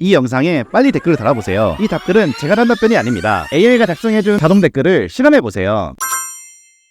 이 영상에 빨리 댓글을 달아보세요. 이 답글은 제가 단 답변이 아닙니다. AI가 작성해준 자동 댓글을 실험해보세요.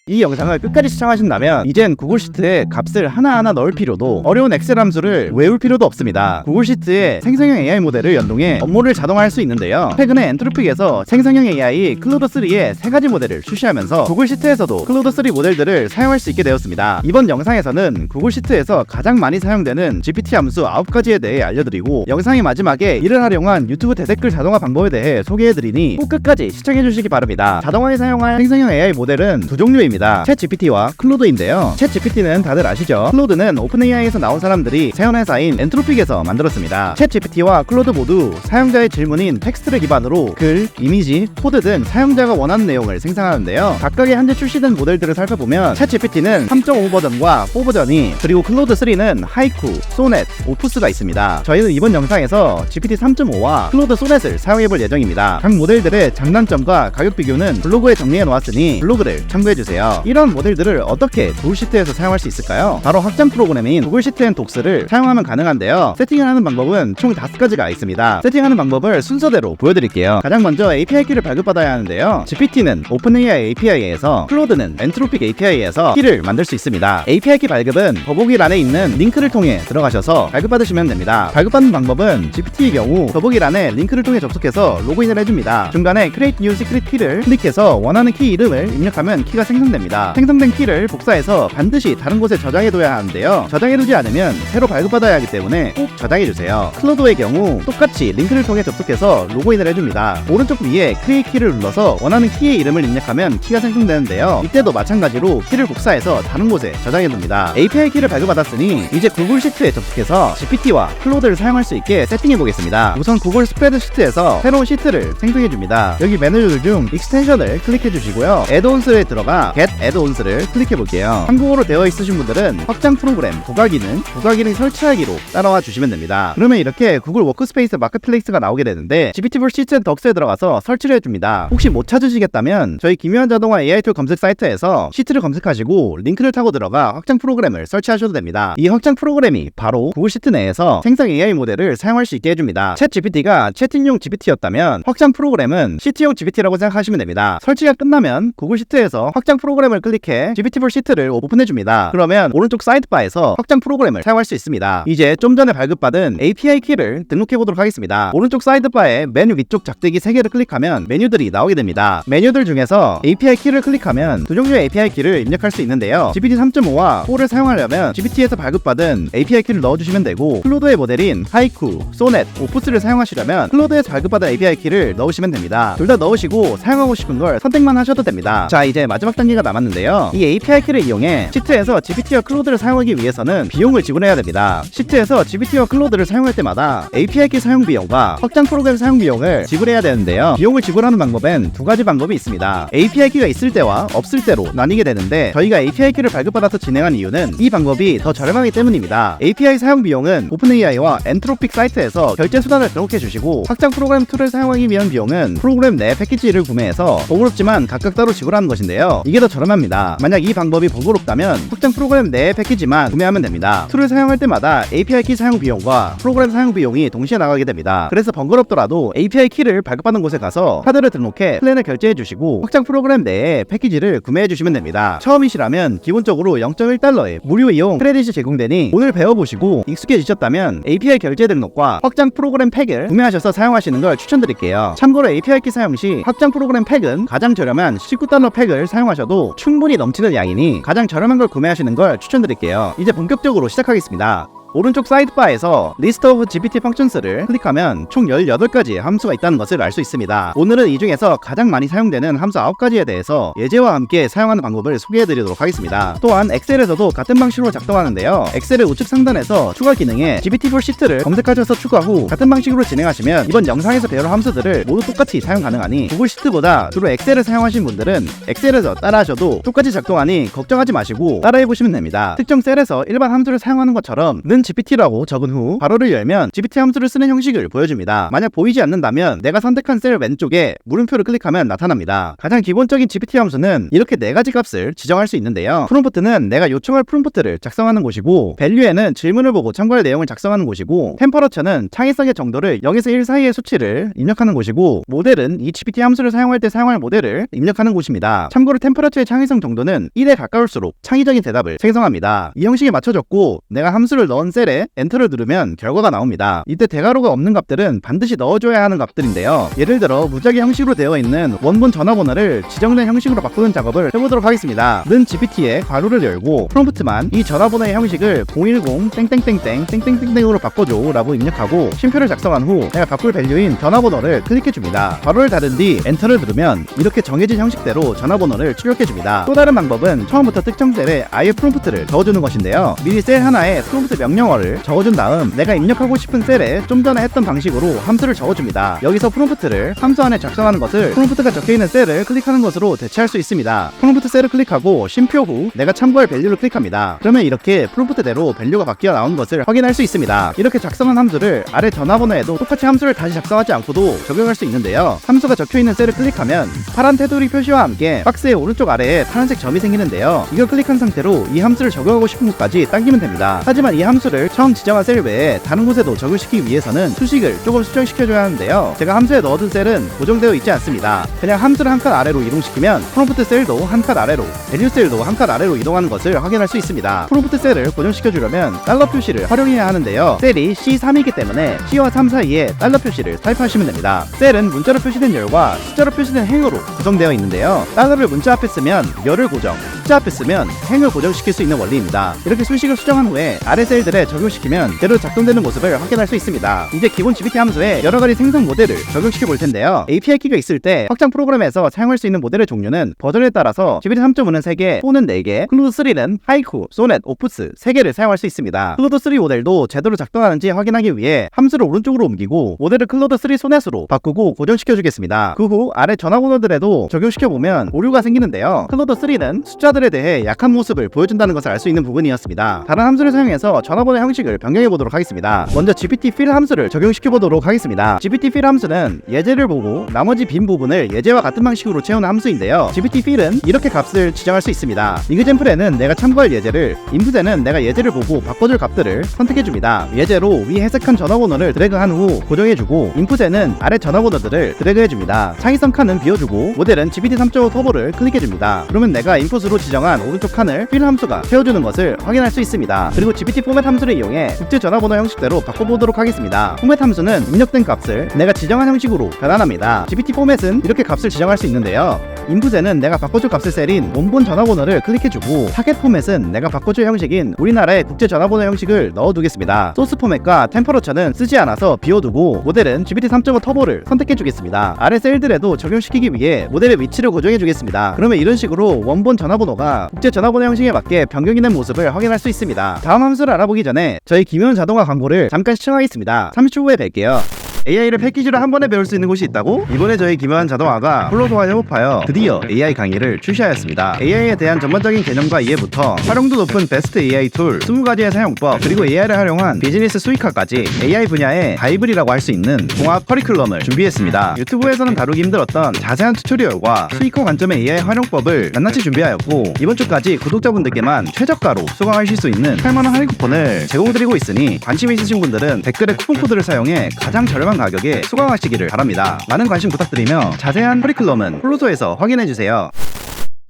이 영상을 끝까지 시청하신다면 이젠 구글 시트에 값을 하나하나 넣을 필요도 어려운 엑셀 함수를 외울 필요도 없습니다. 구글 시트에 생성형 AI 모델을 연동해 업무를 자동화할 수 있는데요. 최근에 엔트로픽에서 생성형 AI 클로드 3의 세 가지 모델을 출시하면서 구글 시트에서도 클로드 3 모델들을 사용할 수 있게 되었습니다. 이번 영상에서는 구글 시트에서 가장 많이 사용되는 GPT 함수 9가지에 대해 알려드리고 영상의 마지막에 이를 활용한 유튜브 대댓글 자동화 방법에 대해 소개해드리니 꼭 끝까지 시청해주시기 바랍니다. 자동화에 사용할 생성형 AI 모델은 두 종류입니다. 챗 GPT와 클로드인데요. 챗 GPT는 다들 아시죠? 클로드는 오픈 AI에서 나온 사람들이 세연 회사인 엔트로픽에서 만들었습니다. 챗 GPT와 클로드 모두 사용자의 질문인 텍스트를 기반으로 글, 이미지, 코드 등 사용자가 원하는 내용을 생성하는데요. 각각의 현재 출시된 모델들을 살펴보면 챗 GPT는 3.5 버전과 4 버전이 그리고 클로드 3는 하이쿠, 소넷, 오프스가 있습니다. 저희는 이번 영상에서 GPT 3.5와 클로드 소넷을 사용해볼 예정입니다. 각 모델들의 장단점과 가격 비교는 블로그에 정리해 놓았으니 블로그를 참고해주세요. 이런 모델들을 어떻게 구글 시트에서 사용할 수 있을까요? 바로 확장 프로그램인 구글 시트 앤 독스를 사용하면 가능한데요. 세팅을 하는 방법은 총 5가지가 있습니다. 세팅하는 방법을 순서대로 보여드릴게요. 가장 먼저 API 키를 발급받아야 하는데요. GPT는 OpenAI API에서 클로드는 엔트로픽 API에서 키를 만들 수 있습니다. API 키 발급은 더보기 란에 있는 링크를 통해 들어가셔서 발급받으시면 됩니다. 발급받는 방법은 GPT의 경우 더보기 란에 링크를 통해 접속해서 로그인을 해줍니다. 중간에 Create New Secret Key를 클릭해서 원하는 키 이름을 입력하면 키가 생성됩니다. 생성된 키를 복사해서 반드시 다른 곳에 저장해둬야 하는데요. 저장해두지 않으면 새로 발급받아야 하기 때문에 꼭 저장해주세요. 클로드의 경우 똑같이 링크를 통해 접속해서 로그인을 해줍니다. 오른쪽 위에 Create 키를 눌러서 원하는 키의 이름을 입력하면 키가 생성되는데요. 이때도 마찬가지로 키를 복사해서 다른 곳에 저장해둡니다. API 키를 발급받았으니 이제 구글 시트에 접속해서 GPT와 클로드를 사용할 수 있게 세팅해보겠습니다. 우선 구글 스프레드 시트에서 새로운 시트를 생성해줍니다. 여기 메뉴들 중 익스텐션을 클릭해주시고요. 애드온스에 들어가 Get Add-ons를 클릭해 볼게요. 한국어로 되어 있으신 분들은 확장 프로그램, 부가 기능, 부가 기능 설치하기로 따라와 주시면 됩니다. 그러면 이렇게 구글 워크스페이스 마켓플레이스가 나오게 되는데 GPT4 시트 앤 덕스에 들어가서 설치를 해줍니다. 혹시 못 찾으시겠다면 저희 기묘한 자동화 AI 툴 검색 사이트에서 시트를 검색하시고 링크를 타고 들어가 확장 프로그램을 설치하셔도 됩니다. 이 확장 프로그램이 바로 구글 시트 내에서 생성 AI 모델을 사용할 수 있게 해줍니다. 챗 GPT가 채팅용 GPT였다면 확장 프로그램은 시트용 GPT라고 생각하시면 됩니다. 설치가 끝나면 구글 시트에서 확장 프로그램 을 클릭해 GPT4 시트를 오픈해줍니다. 그러면 오른쪽 사이드바에서 확장 프로그램을 사용할 수 있습니다. 이제 좀 전에 발급받은 API 키를 등록해보도록 하겠습니다. 오른쪽 사이드바에 메뉴 위쪽 작대기 3개를 클릭하면 메뉴들이 나오게 됩니다. 메뉴들 중에서 API 키를 클릭하면 두 종류의 API 키를 입력할 수 있는데요. GPT 3.5와 4를 사용하려면 GPT에서 발급받은 API 키를 넣어주시면 되고 클로드의 모델인 하이쿠, 소넷, 오프스를 사용하시려면 클로드에서 발급받은 API 키를 넣으시면 됩니다. 둘 다 넣으시고 사용하고 싶은 걸 선택만 하셔도 됩니다. 자 이제 마지막 단계가 남았는데요. 이 API 키를 이용해 시트에서 GPT와 클로드를 사용하기 위해서는 비용을 지불해야 됩니다. 시트에서 GPT와 클로드를 사용할 때마다 API 키 사용 비용과 확장 프로그램 사용 비용을 지불해야 되는데요. 비용을 지불하는 방법엔 두 가지 방법이 있습니다. API 키가 있을 때와 없을 때로 나뉘게 되는데 저희가 API 키를 발급받아서 진행한 이유는 이 방법이 더 저렴하기 때문입니다. API 사용 비용은 오픈AI와 엔트로픽 사이트에서 결제 수단을 등록해 주시고 확장 프로그램 툴을 사용하기 위한 비용은 프로그램 내 패키지를 구매해서 번거롭지만 각각 따로 지불하는 것인데요. 이게 더 저렴합니다. 만약 이 방법이 번거롭다면 확장 프로그램 내 패키지만 구매하면 됩니다. 툴을 사용할 때마다 API 키 사용 비용과 프로그램 사용 비용이 동시에 나가게 됩니다. 그래서 번거롭더라도 API 키를 발급받는 곳에 가서 카드를 등록해 플랜을 결제해 주시고 확장 프로그램 내에 패키지를 구매해 주시면 됩니다. 처음이시라면 기본적으로 0.1달러의 무료 이용 크레딧이 제공되니 오늘 배워보시고 익숙해지셨다면 API 결제 등록과 확장 프로그램 팩을 구매하셔서 사용하시는 걸 추천드릴게요. 참고로 API 키 사용 시 확장 프로그램 팩은 가장 저렴한 19달러 팩을 사용하셔도 충분히 넘치는 양이니 가장 저렴한 걸 구매하시는 걸 추천드릴게요. 이제 본격적으로 시작하겠습니다. 오른쪽 사이드바에서 리스트 오브 GPT 펑션스를 클릭하면 총 18가지의 함수가 있다는 것을 알 수 있습니다. 오늘은 이 중에서 가장 많이 사용되는 함수 9가지에 대해서 예제와 함께 사용하는 방법을 소개해 드리도록 하겠습니다. 또한 엑셀에서도 같은 방식으로 작동하는데요. 엑셀의 우측 상단에서 추가 기능에 GPT4 시트를 검색하셔서 추가 후 같은 방식으로 진행하시면 이번 영상에서 배울 함수들을 모두 똑같이 사용 가능하니 구글 시트보다 주로 엑셀을 사용하신 분들은 엑셀에서 따라하셔도 똑같이 작동하니 걱정하지 마시고 따라해 보시면 됩니다. 특정 셀에서 일반 함수를 사용하는 것처럼 는 GPT라고 적은 후 괄호를 열면 GPT 함수를 쓰는 형식을 보여줍니다. 만약 보이지 않는다면 내가 선택한 셀 왼쪽에 물음표를 클릭하면 나타납니다. 가장 기본적인 GPT 함수는 이렇게 네 가지 값을 지정할 수 있는데요. 프롬프트는 내가 요청할 프롬프트를 작성하는 곳이고 밸류에는 질문을 보고 참고할 내용을 작성하는 곳이고 템퍼러처는 창의성의 정도를 0에서 1 사이의 수치를 입력하는 곳이고 모델은 이 GPT 함수를 사용할 때 사용할 모델을 입력하는 곳입니다. 참고로 템퍼러처의 창의성 정도는 1에 가까울수록 창의적인 대답을 생성합니다. 이 형식에 맞춰졌고 내가 함수를 넣은 셀에 엔터를 누르면 결과가 나옵니다. 이때 대괄호가 없는 값들은 반드시 넣어줘야 하는 값들인데요. 예를 들어 무작위 형식으로 되어 있는 원본 전화번호를 지정된 형식으로 바꾸는 작업을 해보도록 하겠습니다. 는 GPT에 괄호를 열고 프롬프트만 이 전화번호의 형식을 010 땡땡땡땡 땡땡땡땡으로 바꿔줘 라고 입력하고 쉼표를 작성한 후 내가 바꿀 밸류인 전화번호를 클릭해줍니다. 괄호를 닫은 뒤 엔터를 누르면 이렇게 정해진 형식대로 전화번호를 출력해줍니다. 또 다른 방법은 처음부터 특정 셀에 아예 프롬프트를 적어주는 것인데요. 미리 셀 하나에 프롬프트 명령 어를 적어준 다음 내가 입력하고 싶은 셀에 좀 전에 했던 방식으로 함수를 적어줍니다. 여기서 프롬프트를 함수 안에 작성하는 것을 프롬프트가 적혀있는 셀을 클릭하는 것으로 대체할 수 있습니다. 프롬프트 셀을 클릭하고 쉼표 후 내가 참고할 밸류를 클릭합니다. 그러면 이렇게 프롬프트대로 밸류가 바뀌어 나온 것을 확인할 수 있습니다. 이렇게 작성한 함수를 아래 전화번호에도 똑같이 함수를 다시 작성하지 않고도 적용할 수 있는데요. 함수가 적혀있는 셀을 클릭하면 파란 테두리 표시와 함께 박스의 오른쪽 아래에 파란색 점이 생기는데요. 이걸 클릭한 상태로 이 함수를 적용하고 싶은 곳까지 당기면 됩니다. 하지만 이 함수를 처음 지정한 셀 외에 다른 곳에도 적용시키기 위해서는 수식을 조금 수정시켜줘야 하는데요. 제가 함수에 넣어둔 셀은 고정되어 있지 않습니다. 그냥 함수를 한 칸 아래로 이동시키면 프롬프트 셀도 한 칸 아래로, 밸류 셀도 한 칸 아래로 이동하는 것을 확인할 수 있습니다. 프롬프트 셀을 고정시켜주려면 달러 표시를 활용해야 하는데요. 셀이 C3이기 때문에 C와 3 사이에 달러 표시를 타입하시면 됩니다. 셀은 문자로 표시된 열과 숫자로 표시된 행으로 구성되어 있는데요. 달러를 문자 앞에 쓰면 열을 고정, 숫자 앞에 쓰면 행을 고정시킬 수 있는 원리입니다. 이렇게 수식을 수정한 후에 아래 셀들에 적용시키면 제대로 작동되는 모습을 확인할 수 있습니다. 이제 기본 GPT 함수에 여러 가지 생성 모델을 적용시켜 볼 텐데요. API 키가 있을 때 확장 프로그램에서 사용할 수 있는 모델의 종류는 버전에 따라서 GPT 3.5는 3개, 4는 4개, 클루드 3는 하이쿠, 소넷, 오프스 3개를 사용할 수 있습니다. 클루드 3 모델도 제대로 작동하는지 확인하기 위해 함수를 오른쪽으로 옮기고 모델을 클로드 3 소넷으로 바꾸고 고정시켜 주겠습니다. 그 후 아래 전화 번호들에도 적용시켜 보면 오류가 생기는데요. 클로드 3는 숫자 들에 대해 약한 모습을 보여준다는 것을 알 수 있는 부분이었습니다. 다른 함수를 사용해서 전화번호 형식을 변경해 보도록 하겠습니다. 먼저 GPT fill 함수를 적용시켜 보도록 하겠습니다. GPT fill 함수는 예제를 보고 나머지 빈 부분을 예제와 같은 방식으로 채우는 함수인데요. GPT fill은 이렇게 값을 지정할 수 있습니다. 이그젠플에는 내가 참고할 예제를, 인풋에는 내가 예제를 보고 바꿔줄 값들을 선택해 줍니다. 예제로 위 해석한 전화번호를 드래그한 후 고정해주고 인풋에는 아래 전화번호들을 드래그해 줍니다. 창의성 칸은 비워주고 모델은 GPT 3.5 터보를 클릭해 줍니다. 그러면 내가 인풋으로 지정한 오른쪽 칸을 fill 함수가 채워주는 것을 확인할 수 있습니다. 그리고 GPT 포맷 함수를 이용해 국제 전화번호 형식대로 바꿔보도록 하겠습니다. 포맷 함수는 입력된 값을 내가 지정한 형식으로 변환합니다. GPT 포맷은 이렇게 값을 지정할 수 있는데요. 인풋에는 내가 바꿔줄 값을 셀인 원본 전화번호를 클릭해주고 타겟 포맷은 내가 바꿔줄 형식인 우리나라의 국제 전화번호 형식을 넣어두겠습니다. 소스 포맷과 템퍼러처는 쓰지 않아서 비워두고 모델은 GPT 3.5 터보를 선택해주겠습니다. 아래 셀들에도 적용시키기 위해 모델의 위치를 고정해주겠습니다. 그러면 이런 식으로 원본 전화번호 가 국제 전화번호 형식에 맞게 변경이 된 모습을 확인할 수 있습니다. 다음 함수를 알아보기 전에 저희 김현 자동화 광고를 잠깐 시청하겠습니다. 30초 후에 뵐게요. AI를 패키지로 한 번에 배울 수 있는 곳이 있다고? 이번에 저희 김현 자동화가 홀로소와 협업하여 드디어 AI 강의를 출시하였습니다. AI에 대한 전반적인 개념과 이해부터 활용도 높은 베스트 AI 툴 20가지의 사용법 그리고 AI를 활용한 비즈니스 수익화까지 AI 분야의 바이블이라고 할 수 있는 종합 커리큘럼을 준비했습니다. 유튜브에서는 다루기 힘들었던 자세한 튜토리얼과 수익화 관점의 AI 활용법을 낱낱이 준비하였고 이번 주까지 구독자분들께만 최저가로 수강하실 수 있는 8만원 할인 쿠폰을 제공드리고 있으니 관심 있으신 분들은 댓글에 쿠폰 코드를 사용해 가장 저렴한 가격에 수강하시기를 바랍니다. 많은 관심 부탁드리며 자세한 커리큘럼은 홀로소에서 확인해주세요.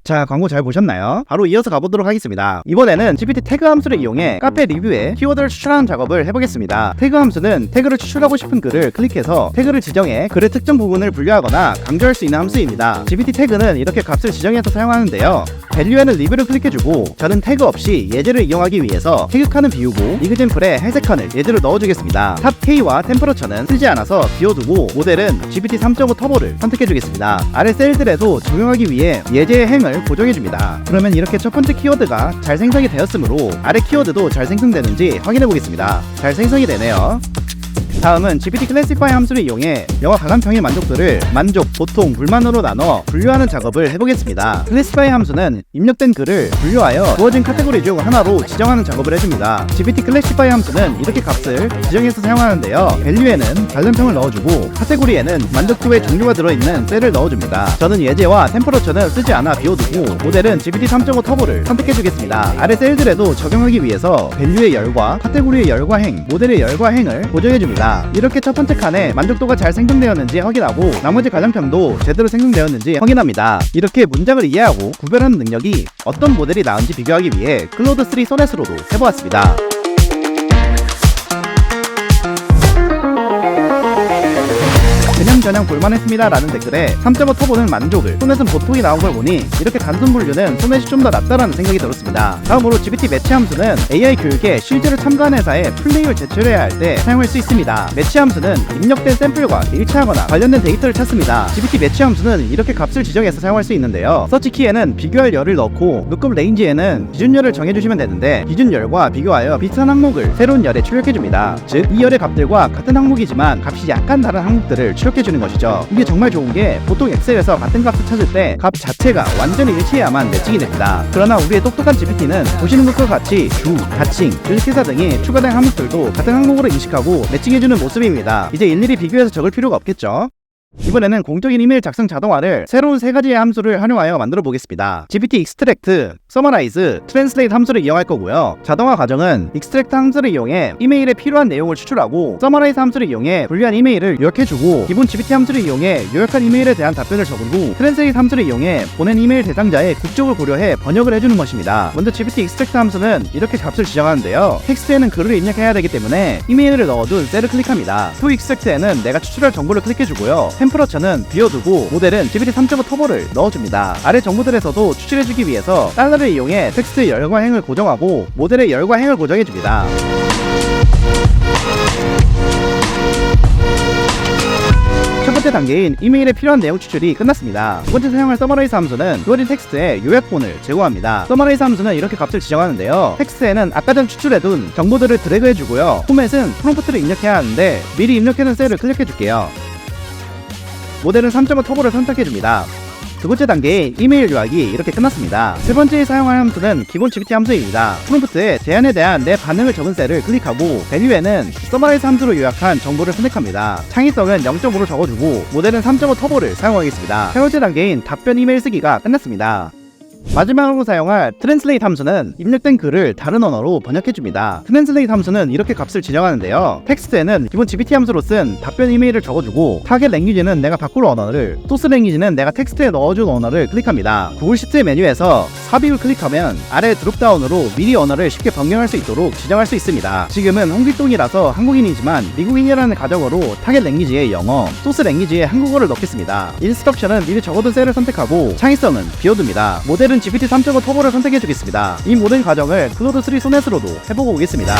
자 광고 잘 보셨나요? 바로 이어서 가보도록 하겠습니다. 이번에는 GPT 태그 함수를 이용해 카페 리뷰에 키워드를 추출하는 작업을 해보겠습니다. 태그 함수는 태그를 추출하고 싶은 글을 클릭해서 태그를 지정해 글의 특정 부분을 분류하거나 강조할 수 있는 함수입니다. GPT 태그는 이렇게 값을 지정해서 사용하는데요. 밸류에는 리뷰를 클릭해주고 저는 태그 없이 예제를 이용하기 위해서 칸을 비우고 이그젠플에 회색 칸을 예제로 넣어주겠습니다. 탑 K와 템퍼러처는 쓰지 않아서 비워두고 모델은 GPT 3.5 터보를 선택해주겠습니다. 아래 셀들에도 적용하기 위해 예제의 행을 고정해줍니다. 그러면 이렇게 첫 번째 키워드가 잘 생성이 되었으므로 아래 키워드도 잘 생성되는지 확인해 보겠습니다. 잘 생성이 되네요. 다음은 GPT 클래시파이 함수를 이용해 영어 가감평의 만족도를 만족, 보통, 불만으로 나눠 분류하는 작업을 해보겠습니다. 클래시파이 함수는 입력된 글을 분류하여 주어진 카테고리 중 하나로 지정하는 작업을 해줍니다. GPT 클래시파이 함수는 이렇게 값을 지정해서 사용하는데요. 밸류에는 관련평을 넣어주고 카테고리에는 만족도의 종류가 들어있는 셀을 넣어줍니다. 저는 예제와 템퍼러처는 쓰지 않아 비워두고 모델은 GPT 3.5 터보를 선택해주겠습니다. 아래 셀들에도 적용하기 위해서 밸류의 열과 카테고리의 열과 행, 모델의 열과 행을 고정해줍니다. 이렇게 첫 번째 칸에 만족도가 잘 생성되었는지 확인하고 나머지 관련평도 제대로 생성되었는지 확인합니다. 이렇게 문장을 이해하고 구별하는 능력이 어떤 모델이 나은지 비교하기 위해 클로드3 소넷으로도 해보았습니다. 그냥저냥 볼만했습니다 라는 댓글에 3.5 터보는 만족을 소넷은 보통이 나온 걸 보니 이렇게 단순 분류는 소넷이 좀더 낫다라는 생각이 들었습니다. 다음으로 GPT 매치 함수는 AI 교육에 실제로 참가한 회사에 플레이를 제출해야 할 때 사용할 수 있습니다. 매치 함수는 입력된 샘플과 일치하거나 관련된 데이터를 찾습니다. GPT 매치 함수는 이렇게 값을 지정해서 사용할 수 있는데요. 서치 키에는 비교할 열을 넣고 룩급 레인지에는 기준열을 정해주시면 되는데 기준열과 비교하여 비슷한 항목을 새로운 열에 출력해줍니다. 즉 이 열의 값들과 같은 항목이지만 값이 약간 다른 항목들을 출력 해주는 것이죠. 이게 정말 좋은 게 보통 엑셀에서 같은 값을 찾을 때 값 자체가 완전히 일치해야만 매칭이 됩니다. 그러나 우리의 똑똑한 GPT는 보시는 것과 같이 주, 가칭, 주식회사 등이 추가된 항목들도 같은 항목으로 인식하고 매칭해주는 모습입니다. 이제 일일이 비교해서 적을 필요가 없겠죠? 이번에는 공적인 이메일 작성 자동화를 새로운 세 가지의 함수를 활용하여 만들어 보겠습니다. GPT Extract, Summarize, Translate 함수를 이용할 거고요. 자동화 과정은 Extract 함수를 이용해 이메일에 필요한 내용을 추출하고 Summarize 함수를 이용해 분류한 이메일을 요약해주고 기본 GPT 함수를 이용해 요약한 이메일에 대한 답변을 적은 후 Translate 함수를 이용해 보낸 이메일 대상자의 국적을 고려해 번역을 해주는 것입니다. 먼저 GPT Extract 함수는 이렇게 값을 지정하는데요. 텍스트에는 글을 입력해야 되기 때문에 이메일을 넣어둔 셀을 클릭합니다. To Extract에는 내가 추출할 정보를 클릭해주고요. 템퍼러처는 비워두고 모델은 GPT 3.5 터보를 넣어줍니다. 아래 정보들에서도 추출해주기 위해서 달러를 이용해 텍스트의 열과 행을 고정하고 모델의 열과 행을 고정해줍니다. 첫 번째 단계인 이메일에 필요한 내용 추출이 끝났습니다. 두 번째 사용할 서머라이즈 함수는 주어진 텍스트에 요약본을 제공합니다. 서머라이즈 함수는 이렇게 값을 지정하는데요. 텍스트에는 아까 전 추출해둔 정보들을 드래그 해주고요. 포맷은 프롬프트를 입력해야 하는데 미리 입력해둔 셀을 클릭해줄게요. 모델은 3.5 터보를 선택해줍니다. 두 번째 단계의 이메일 요약이 이렇게 끝났습니다. 세 번째 사용할 함수는 기본 GPT 함수입니다. 프롬프트에 제안에 대한 내 반응을 적은 셀을 클릭하고 밸류에는 서머라이즈 함수로 요약한 정보를 선택합니다. 창의성은 0.5로 적어주고 모델은 3.5 터보를 사용하겠습니다. 세 번째 단계인 답변 이메일 쓰기가 끝났습니다. 마지막으로 사용할 트랜슬레이트 함수는 입력된 글을 다른 언어로 번역해줍니다. 트랜슬레이트 함수는 이렇게 값을 지정하는데요. 텍스트에는 기본 GPT 함수로 쓴 답변 이메일을 적어주고 타겟 랭귀지는 내가 바꿀 언어를 소스 랭귀지는 내가 텍스트에 넣어준 언어를 클릭합니다. 구글 시트 메뉴에서 삽입을 클릭하면 아래 드롭다운으로 미리 언어를 쉽게 변경할 수 있도록 지정할 수 있습니다. 지금은 홍길동이라서 한국인이지만 미국인이라는 가정으로 타겟 랭귀지에 영어, 소스 랭귀지에 한국어를 넣겠습니다. 인스트럭션은 미리 적어둔 셀을 선택하고 창의성은 비워둡니다. 모델은 GPT 3.5 터보를 선택해주겠습니다. 이 모든 과정을 클로드3 소넷으로도 해보고 오겠습니다.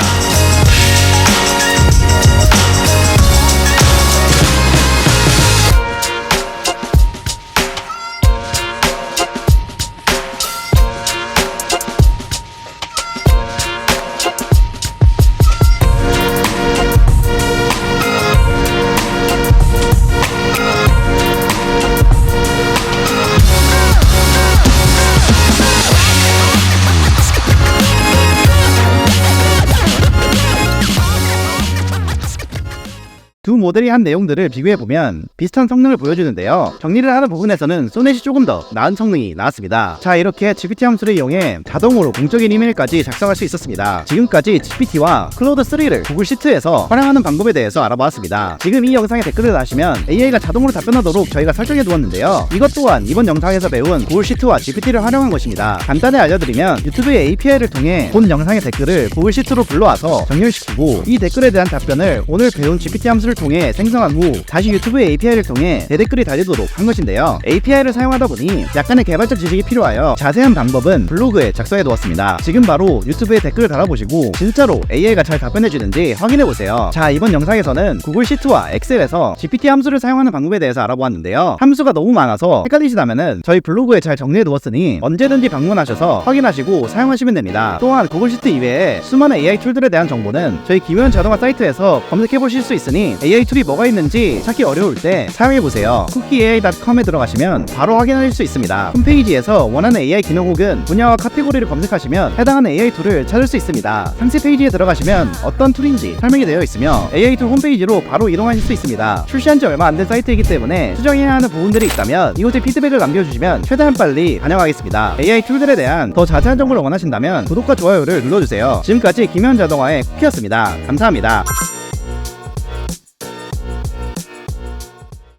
모델이 한 내용들을 비교해보면 비슷한 성능을 보여주는데요. 정리를 하는 부분에서는 소넷이 조금 더 나은 성능이 나왔습니다. 자, 이렇게 GPT 함수를 이용해 자동으로 공적인 이메일까지 작성할 수 있었습니다. 지금까지 GPT와 클로드3를 구글 시트에서 활용하는 방법에 대해서 알아보았습니다. 지금 이 영상에 댓글을 다시면 AI가 자동으로 답변하도록 저희가 설정해 두었는데요. 이것 또한 이번 영상에서 배운 구글 시트와 GPT를 활용한 것입니다. 간단히 알려드리면 유튜브의 API를 통해 본 영상의 댓글을 구글 시트로 불러와서 정렬시키고 이 댓글에 대한 답변을 오늘 배운 GPT 함수를 통해 통해 생성한 후 다시 유튜브의 API를 통해 대댓글이 달리도록 한 것인데요. API를 사용하다 보니 약간의 개발적 지식이 필요하여 자세한 방법은 블로그에 작성해 두었습니다. 지금 바로 유튜브에 댓글을 달아보시고 진짜로 AI가 잘 답변해주는지 확인해 보세요. 자 이번 영상에서는 구글 시트와 엑셀에서 GPT 함수를 사용하는 방법에 대해서 알아보았는데요. 함수가 너무 많아서 헷갈리시다면은 저희 블로그에 잘 정리해 두었으니 언제든지 방문하셔서 확인하시고 사용하시면 됩니다. 또한 구글 시트 이외에 수많은 AI 툴들에 대한 정보는 저희 김현 자동화 사이트에서 검색해 보실 수 있으니 AI 툴이 뭐가 있는지 찾기 어려울 때 사용해 보세요. cookieai.com에 들어가시면 바로 확인하실 수 있습니다. 홈페이지에서 원하는 AI 기능 혹은 분야와 카테고리를 검색하시면 해당하는 AI 툴을 찾을 수 있습니다. 상세 페이지에 들어가시면 어떤 툴인지 설명이 되어 있으며 AI 툴 홈페이지로 바로 이동하실 수 있습니다. 출시한 지 얼마 안 된 사이트이기 때문에 수정해야 하는 부분들이 있다면 이곳에 피드백을 남겨주시면 최대한 빨리 반영하겠습니다. AI 툴들에 대한 더 자세한 정보를 원하신다면 구독과 좋아요를 눌러주세요. 지금까지 김현 자동화의 쿠키였습니다. 감사합니다.